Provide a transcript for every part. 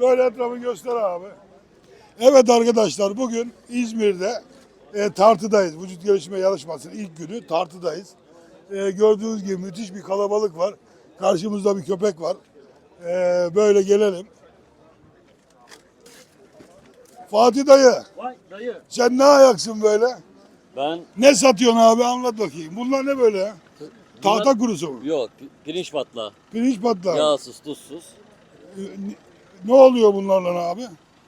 Böyle etrafı göster abi. Evet arkadaşlar bugün İzmir'de e, tartıdayız. Vücut gelişme yarışmasının ilk günü tartıdayız. E, gördüğünüz gibi müthiş bir kalabalık var. Karşımızda bir köpek var. E, böyle gelelim. Fatih dayı Vay dayı. sen ne ayaksın böyle? Ben Ne satıyorsun abi anlat bakayım. Bunlar ne böyle ya? Tahta kurusu mu? yok pi- pirinç patla. Pirinç patlağı. Yağsız, tuzsuz. E, Ne oluyor bunlarla abi?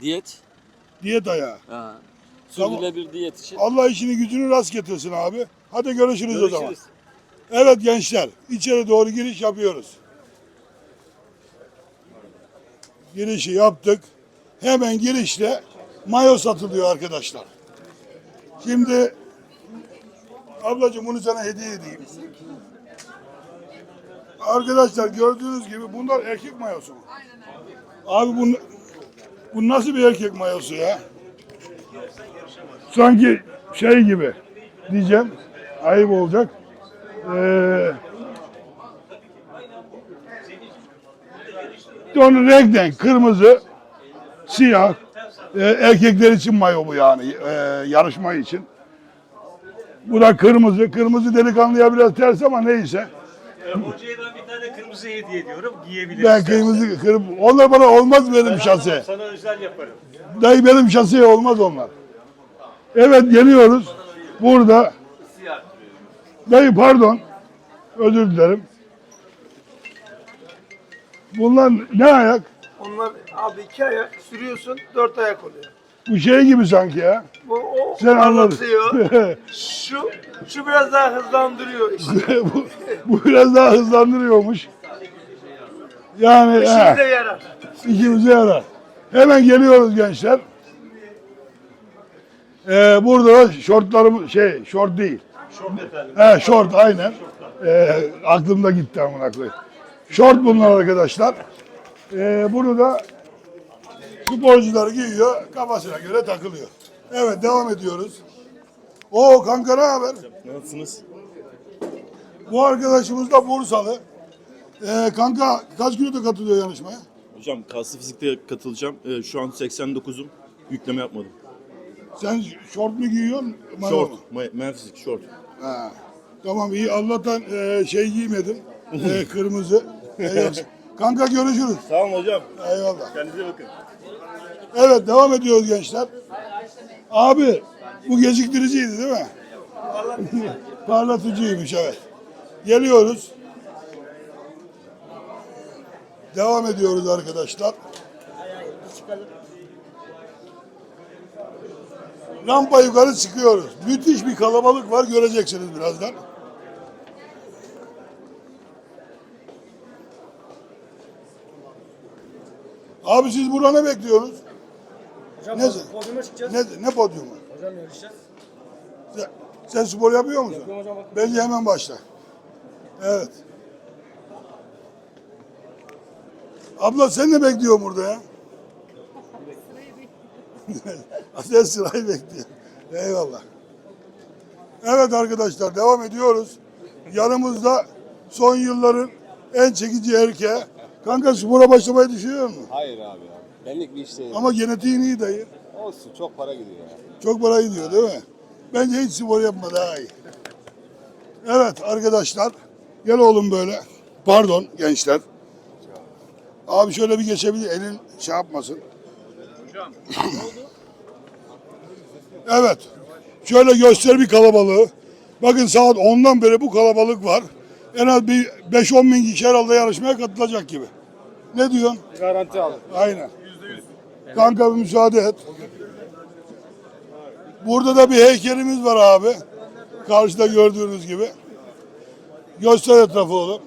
Diyet. Diyet ayağı. Ha. Tamam. Sürdürülebilir diyet için. Allah işini gücünü rast getirsin abi. Hadi görüşürüz, o zaman. Görüşürüz. Evet gençler, içeri doğru giriş yapıyoruz. Girişi yaptık. Hemen girişte mayo satılıyor arkadaşlar. Şimdi ablacığım bunu sana hediye edeyim. Arkadaşlar gördüğünüz gibi bunlar erkek mayosu? Abi bu, bu nasıl bir erkek mayosu ya? Sanki şey gibi diyeceğim. Ayıp olacak. Ee, onun renkten kırmızı, siyah. Ee, erkekler için mayo bu yani ee, yarışma için. Bu da kırmızı. Kırmızı delikanlıya biraz ters ama neyse. Hocaya ben bir tane kırmızı hediye ediyorum. Giyebilirsin. Ben kırmızı, kırmızı. Onlar bana olmaz benim şase. Sana özel yaparım. Dayı benim şaseye olmaz onlar. Evet geliyoruz. Burada. Dayı pardon. Özür dilerim. Bunlar ne ayak? Onlar abi iki ayak sürüyorsun dört ayak oluyor. Bu şey gibi sanki ya. Bu o Sen anladın. şu şu biraz daha hızlandırıyor işte. bu, bu biraz daha hızlandırıyormuş. Yani he, İşimize yarar. işimize yarar. Hemen geliyoruz gençler. Ee, burada da şortlarım şey şort değil. Şort efendim. He şort aynen. Ee, aklımda gitti amına koyayım. Şort bunlar arkadaşlar. Ee, bunu da sporcular giyiyor, kafasına göre takılıyor. Evet devam ediyoruz. O kanka ne haber? Nasılsınız? Bu arkadaşımız da Bursalı. Ee, kanka kaç kiloda katılıyor yarışmaya? Hocam kaslı fizikte katılacağım. Ee, şu an 89'um. Yükleme yapmadım. Sen şort mu giyiyorsun? mayo Short. mu? Men fizik short. Ha. Tamam iyi Allah'tan e, şey giymedim. E, kırmızı. E, yoksa- kanka görüşürüz. Tamam hocam. Eyvallah. Kendinize bakın. Evet devam ediyoruz gençler. Abi bu geciktiriciydi değil mi? Parlatıcıymış evet. Geliyoruz. Devam ediyoruz arkadaşlar. Rampa yukarı çıkıyoruz. Müthiş bir kalabalık var göreceksiniz birazdan. Abi siz burada ne bekliyorsunuz? Hocam Ne- podyuma çıkacağız. Ne, ne podyumu? Hocam yarışacağız. Sen, sen spor yapıyor musun? Yapıyorum hocam, bak. Bence hemen başla. Evet. Abla sen ne bekliyorsun burada ya? sen sırayı bekliyorsun. Eyvallah. Evet arkadaşlar devam ediyoruz. Yanımızda son yılların en çekici erkeği. Kanka spora başlamayı düşünüyor musun? Hayır abi ya. Benlik bir iş değil. Ama genetiğin iyi dayı. Olsun çok para gidiyor ya. Çok para gidiyor değil mi? Bence hiç spor yapma daha iyi. Evet arkadaşlar. Gel oğlum böyle. Pardon gençler. Abi şöyle bir geçebilir. Elin şey yapmasın. evet. Şöyle göster bir kalabalığı. Bakın saat 10'dan beri bu kalabalık var. En az bir 5-10 bin kişi herhalde yarışmaya katılacak gibi. Ne diyorsun? Garanti alın. Aynen. Kanka bir müsaade et. Burada da bir heykelimiz var abi. Karşıda gördüğünüz gibi. Göster etrafı oğlum.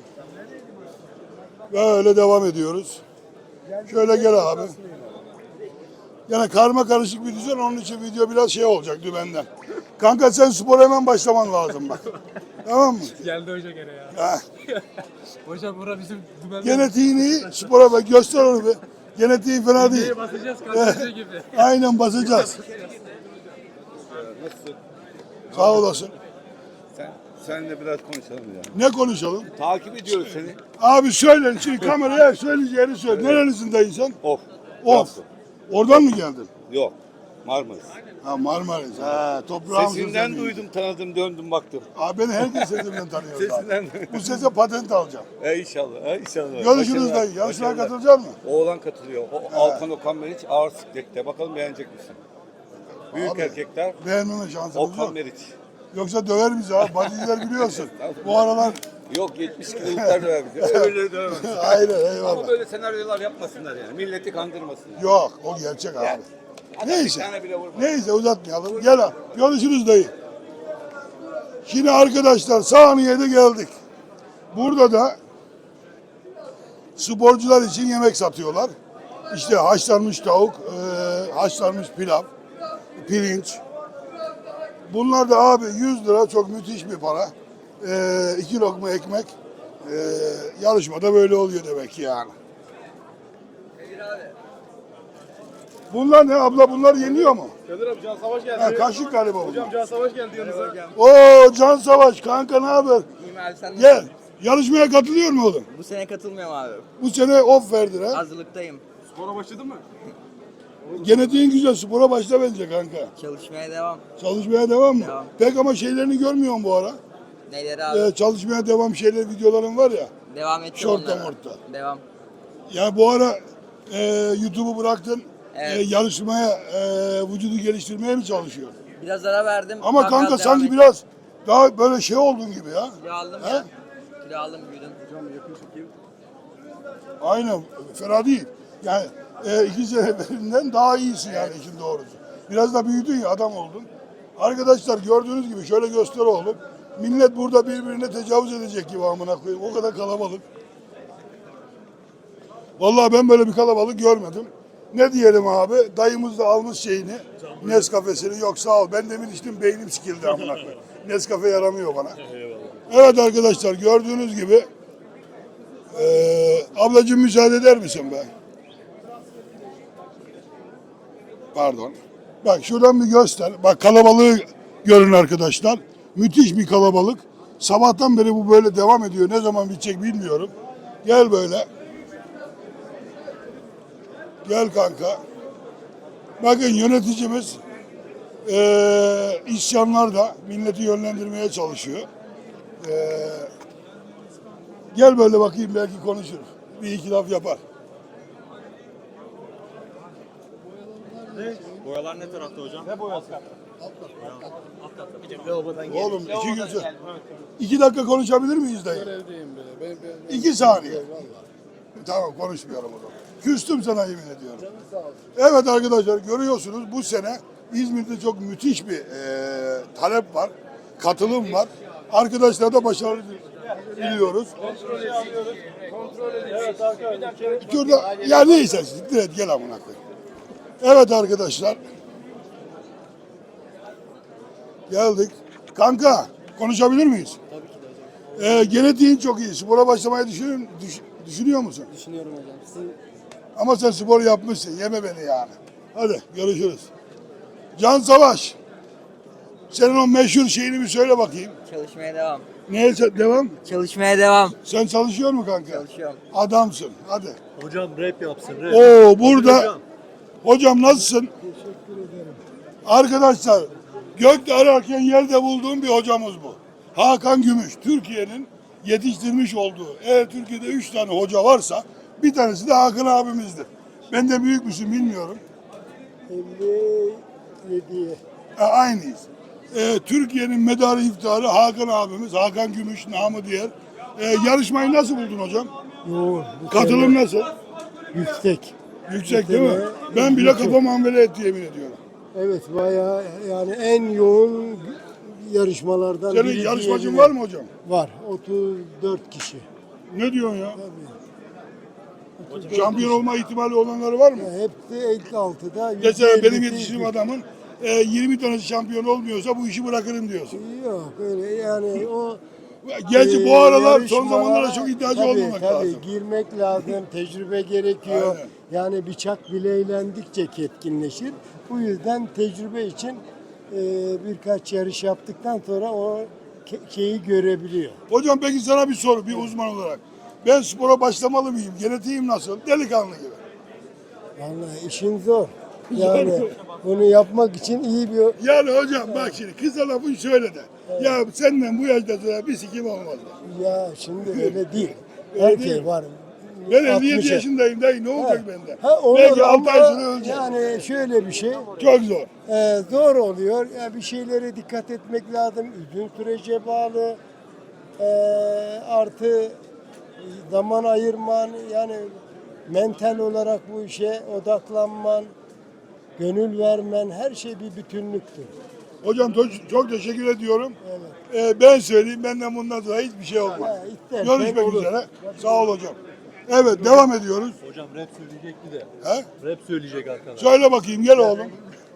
Böyle devam ediyoruz. Şöyle gel abi. Yine karma karışık bir düzen onun için video biraz şey olacak dümenden. Kanka sen spor hemen başlaman lazım bak. tamam mı? Geldi hoca gene ya. Ha. Hocam bura bizim dümen Genetiğini spora bak göster onu bir. Genetiği fena değil. basacağız kardeşi gibi. Aynen basacağız. Sağ olasın. Sen seninle biraz konuşalım ya. Ne konuşalım? Takip ediyoruz seni. Abi söyle, şimdi kameraya söyleyeceğini söyle. Nerelisin dayı sen? Of. Of. Oradan mı geldin? Yok. Marmaris. Ha Marmaris. Ha toprağımsın Sesinden duydum, tanıdım, döndüm, baktım. Abi beni herkes sesimden tanıyor. zaten. Sesinden Bu sese patent alacağım. E inşallah, e inşallah. Görüşürüz dayı. Yarışmaya başarılar. katılacak mısın? Oğlan katılıyor. O, Alkan Okan Meriç ağır siklette. Bakalım beğenecek misin? Büyük Abi, erkekler Beğenmeme şansımız Okan yok. Meriç. Yoksa döver bizi abi. Badiciler biliyorsun. Bu aralar Yok 70 kiloluklar döver bizi. Öyle dövemez. aynen eyvallah. Ama böyle senaryolar yapmasınlar yani. Milleti kandırmasınlar. Yok o gerçek abi. Neyse. Neyse uzatmayalım. Gel abi. Görüşürüz dayı. Şimdi arkadaşlar saniyede geldik. Burada da sporcular için yemek satıyorlar. İşte haşlanmış tavuk, e, haşlanmış pilav, pirinç. Bunlar da abi 100 lira çok müthiş bir para. E, iki lokma ekmek. E, yarışmada böyle oluyor demek ki yani. Bunlar ne abla bunlar yeniyor mu? Kadir abi Can Savaş geldi. Ha, kaşık galiba bunlar. Hocam Can Savaş geldi yanınıza. Oo Can Savaş kanka ne haber? İyiyim abi sen Gel. nasılsın? Yarışmaya katılıyor mu oğlum? Bu sene katılmıyorum abi. Bu sene off verdiler. ha. Hazırlıktayım. Spora başladın mı? Genetiğin güzel spora başla bence kanka. Çalışmaya devam. Çalışmaya devam mı? Devam. Pek ama şeylerini görmüyorum bu ara. Neleri abi? Ee, çalışmaya devam şeyler videoların var ya. devam edeceğim şortta onlara. mortta. Devam. Ya bu ara e, YouTube'u bıraktın. Evet. e, yarışmaya, e, vücudu geliştirmeye mi çalışıyorsun? Biraz ara verdim. Ama Daha kanka biraz sanki devam biraz daha böyle şey oldun gibi ya. edeceğim. Kilo aldım He? ya. Kilo aldım büyüdüm. Aynen fena değil. Yani e, iki senelerinden daha iyisin yani işin doğrusu. Biraz da büyüdün ya adam oldun. Arkadaşlar gördüğünüz gibi şöyle göster oğlum. Millet burada birbirine tecavüz edecek gibi amına koyayım. O kadar kalabalık. Vallahi ben böyle bir kalabalık görmedim. Ne diyelim abi? Dayımız da almış şeyini. Nescafe'sini. Yok sağ ol. Ben demin içtim beynim sikildi amına koyayım. Nescafe yaramıyor bana. Evet arkadaşlar gördüğünüz gibi ee, ablacığım müsaade eder misin be? Pardon. Bak şuradan bir göster. Bak kalabalığı görün arkadaşlar. Müthiş bir kalabalık. Sabahtan beri bu böyle devam ediyor. Ne zaman bitecek bilmiyorum. Gel böyle. Gel kanka. Bakın yöneticimiz eee isyanlar da milleti yönlendirmeye çalışıyor. Eee Gel böyle bakayım belki konuşur. Bir iki laf yapar. Boyalar ne tarafta hocam? Oğlum iki gün sonra- İki dakika konuşabilir miyiz dayı? İki saniye. Tamam konuşmuyorum o zaman. Küstüm sana yemin ediyorum. Evet arkadaşlar görüyorsunuz bu sene İzmir'de çok müthiş bir eee, talep var. Katılım var. Arkadaşlar da başarılı diliyoruz. Şurada, ya neyse siktir et gel amına koyayım. Evet arkadaşlar. Geldik. Kanka konuşabilir miyiz? Tabii ki de hocam. Ee, genetiğin çok iyi. Spora başlamayı düşünüyor, düş- düşünüyor musun? Düşünüyorum hocam. Sizin Ama sen spor yapmışsın. Yeme beni yani. Hadi görüşürüz. Can Savaş. Senin o meşhur şeyini bir söyle bakayım. Çalışmaya devam. Neye devam? Çalışmaya devam. Sen çalışıyor mu kanka? Çalışıyorum. Adamsın. Hadi. Hocam rap yapsın rap. Oo burada. Hocam nasılsın? Teşekkür ederim. Arkadaşlar gökte ararken yerde bulduğum bir hocamız bu. Hakan Gümüş. Türkiye'nin yetiştirmiş olduğu. Eğer Türkiye'de üç tane hoca varsa bir tanesi de Hakan abimizdir. Ben de büyük müsün bilmiyorum. 57'ye. E, aynıyız. E, Türkiye'nin medarı iftiharı Hakan abimiz. Hakan Gümüş namı diğer. E, yarışmayı nasıl buldun hocam? Yoğun. Katılım nasıl? Yüksek. Yüksek değil mi? Ben bile yüksek. kafam amele etti yemin ediyorum. Evet bayağı yani en yoğun yarışmalardan Senin biri yarışmacın diyebilirim. var mı hocam? Var. 34 kişi. Ne diyorsun ya? Tabii. Şampiyon olma ihtimali olanları var mı? Hepsi ilk altıda. Mesela benim %50'si yetiştiğim adamın e, 20 tanesi şampiyon olmuyorsa bu işi bırakırım diyorsun. Yok öyle yani o Gerçi bu Ee, aralar son zamanlarda çok iddiacı tabii, olmamak tabii, lazım. girmek lazım, tecrübe gerekiyor. Aynen. Yani bıçak bileylendikçe ketkinleşir. Bu yüzden tecrübe için e, birkaç yarış yaptıktan sonra o şeyi görebiliyor. Hocam peki sana bir soru bir uzman olarak. Ben spora başlamalı mıyım? Genetiğim nasıl? Delikanlı gibi. Vallahi işin zor. Yani bunu yapmak için iyi bir Yani hocam bak şimdi kısa lafın şöyle de. Ya senden bu yaşta sonra bir sikim olmaz. ya şimdi öyle değil. Değil. var. Ben 57 60'a. yaşındayım dayı ne olacak bende? Ha olur Belki 6 ama ay sonra öleceğim. yani şöyle bir şey. Çok zor. Ee, zor oluyor. Ya bir şeylere dikkat etmek lazım. Uzun sürece bağlı. Ee, artı zaman ayırman yani mental olarak bu işe odaklanman, gönül vermen her şey bir bütünlüktür. Hocam çok, çok teşekkür ediyorum. Evet. Ee, ben söyleyeyim benden bundan sonra hiçbir şey olmaz. Ha, istersen Görüşmek olur. üzere. Sağ ol hocam. Evet devam ediyoruz. Hocam rap söyleyecekti de. He? Rap söyleyecek arkadaş. Söyle bakayım gel oğlum.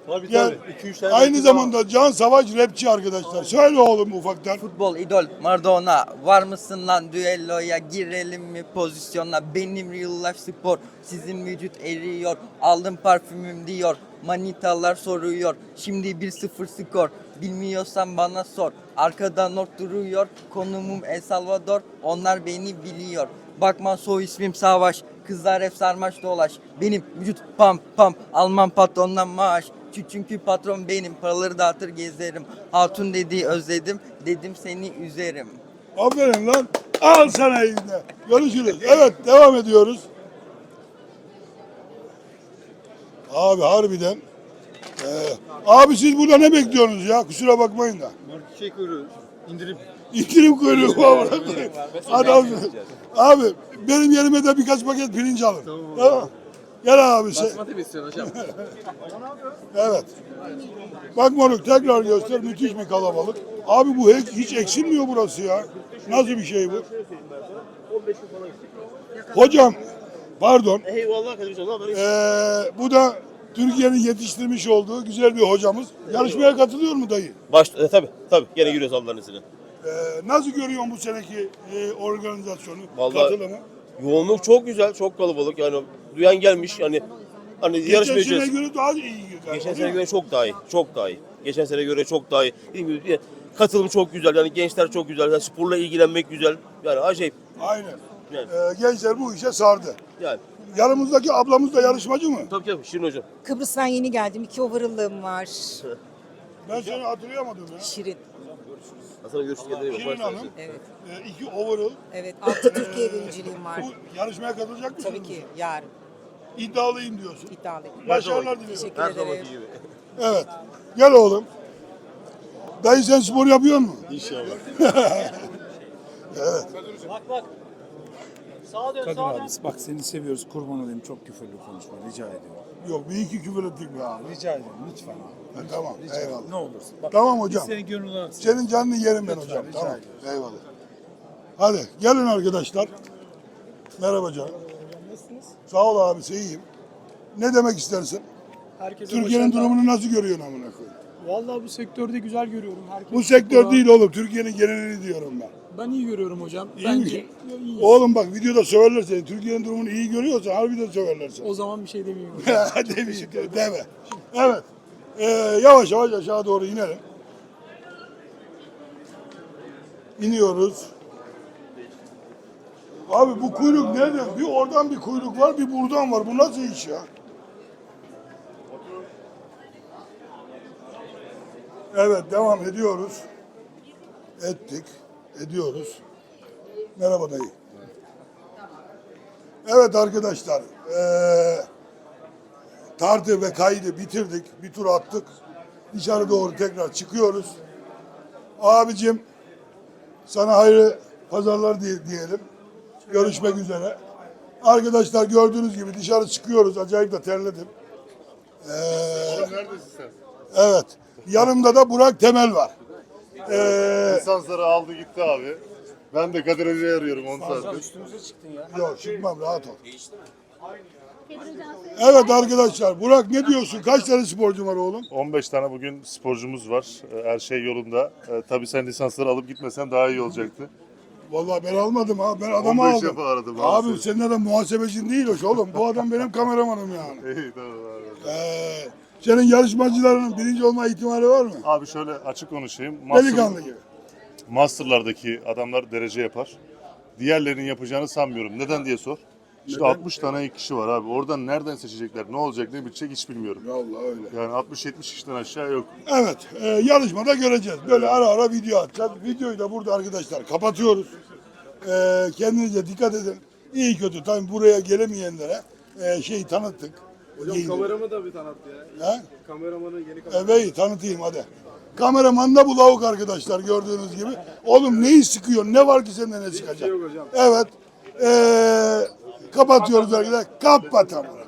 Tabii Gel. tabii. 2-3 tane Aynı rapçi zamanda Can Savaş rapçi arkadaşlar. Söyle oğlum ufaktan. Futbol idol Maradona. Var mısın lan düelloya? Girelim mi pozisyona? Benim real life spor sizin vücut eriyor. Aldım parfümüm diyor. Manitalar soruyor. Şimdi 1-0 skor. Bilmiyorsan bana sor. Arkadan not duruyor. Konumum El Salvador. Onlar beni biliyor. Bakma soy ismim Savaş. Kızlar hep sarmaş dolaş. Benim vücut pam pam. Alman patrondan maaş Çünkü patron benim paraları dağıtır gezerim Hatun dediği özledim dedim seni üzerim Aferin lan. Al sana elinde. Görüşürüz. Evet devam ediyoruz. Abi harbiden. Ee, abi siz burada ne bekliyorsunuz ya? Kusura bakmayın da. Şey koyuyoruz. İndirip İndirim kuyruğu var. Adamsınız. Abi benim yerime de birkaç paket pirinç alın. Tamam. Gel abi. Şey. Basmati mi istiyorsun hocam? Evet. Bak moruk tekrar göster. Müthiş bir kalabalık. Abi bu hiç, hiç eksilmiyor burası ya. Nasıl bir şey bu? Hocam pardon. Eyvallah kardeşim. Ee, bu da Türkiye'nin yetiştirmiş olduğu güzel bir hocamız. Yarışmaya katılıyor mu dayı? Baş, e, tabii tabii. Gene giriyoruz Allah'ın izniyle. Ee, nasıl görüyorsun bu seneki e, organizasyonu, Vallahi- katılımı? Yoğunluk çok güzel, çok kalabalık. Yani duyan gelmiş yani hani Geçen yarışmayacağız. sene göre daha iyi galiba, Geçen sene göre çok daha iyi. Çok daha iyi. Geçen sene göre çok daha iyi. Dediğim gibi katılım çok güzel. Yani gençler çok güzel. Yani sporla ilgilenmek güzel. Yani acayip. Aynen. Yani. Ee, gençler bu işe sardı. Yani. Yanımızdaki ablamız da yarışmacı mı? Tabii tabii Şirin hocam. Kıbrıs'tan yeni geldim. İki overall'ım var. Ben seni hatırlayamadım ya. Şirin. Hasan'a görüşürüz. Şirin Hanım. Evet. Ee, iki overall. Evet. Altı Türkiye birinciliğim var. Bu yarışmaya katılacak mısın? Tabii ki yarın. İddialıyım diyorsun. iddialıyım. Başarılar diliyorum. Teşekkür Her ederim. zamanki gibi. Evet. Gel oğlum. Dayı sen spor yapıyor musun? İnşallah. Evet. Kadın abi bak seni seviyoruz kurban olayım çok küfürlü konuşma rica ediyorum. Yok bir iki küfür ettik be abi. Rica ediyorum lütfen abi. Ha, tamam eyvallah. Ne olursun. Bak, Tamam biz hocam. Senin gönlünü alalım. Senin canını yerim ben hocam. rica Tamam. ediyorum. Eyvallah. Hadi gelin arkadaşlar. Merhaba canım. Sağ ol abi iyiyim. Ne demek istersin? Herkese Türkiye'nin başarılar. durumunu nasıl görüyorsun amına koyayım? Vallahi bu sektörde güzel görüyorum. Herkes Bu sektör değil oğlum. Türkiye'nin genelini diyorum ben. Ben iyi görüyorum hocam. İyi Bence mi? İyiyiz. Oğlum bak videoda söverler seni. Türkiye'nin durumunu iyi görüyorsan harbiden söverler seni. O zaman bir şey demeyeyim hocam. Demeyeyim, deme. Evet. Ee, yavaş yavaş aşağı doğru inelim. İniyoruz. Abi bu kuyruk nereden? Bir oradan bir kuyruk var, bir buradan var. Bu nasıl iş ya? Evet, devam ediyoruz. Ettik, ediyoruz. Merhaba dayı. Evet arkadaşlar, eee tartı ve kaydı bitirdik. Bir tur attık. Dışarı doğru tekrar çıkıyoruz. Abicim sana hayırlı pazarlar diye- diyelim. Görüşmek üzere. Arkadaşlar gördüğünüz gibi dışarı çıkıyoruz. Acayip de terledim. Ee, evet. Yanımda da Burak Temel var. Ee, Lisansları aldı gitti abi. Ben de Kadir Hoca'yı arıyorum 10 saattir. yok çıkmam rahat ol. Evet arkadaşlar Burak ne diyorsun? Kaç tane sporcu var oğlum? 15 tane bugün sporcumuz var. Ee, Her şey yolunda. Ee, Tabii sen lisansları alıp gitmesen daha iyi olacaktı. Vallahi ben almadım ha. Ben adamı 15 aldım. defa aradım abi Abi seni. senin adam muhasebecin değil o oğlum. Bu adam benim kameramanım yani. İyi tamam abi. Ee, senin yarışmacılarının birinci olma ihtimali var mı? Abi şöyle açık konuşayım. Delikanlı gibi. masterlardaki adamlar derece yapar. Diğerlerinin yapacağını sanmıyorum. Neden diye sor. İşte 60 tane kişi var abi. Oradan nereden seçecekler? Ne olacak, ne bitecek hiç bilmiyorum. Vallahi öyle. Yani 60-70 kişiden aşağı yok. Evet, e, yarışmada göreceğiz. Böyle ara ara video atacağız. Videoyu da burada arkadaşlar kapatıyoruz. E, kendinize dikkat edin. İyi kötü tabii buraya gelemeyenlere e, şeyi tanıttık. Hocam kameramı da bir tanıt ya. He? Kameramanı yeni Evet tanıtayım hadi. Kameraman da bu lavuk arkadaşlar gördüğünüz gibi. Oğlum neyi sıkıyor? Ne var ki senden ne çıkacak? Evet. E, kapatıyoruz arkadaşlar. Kapatalım.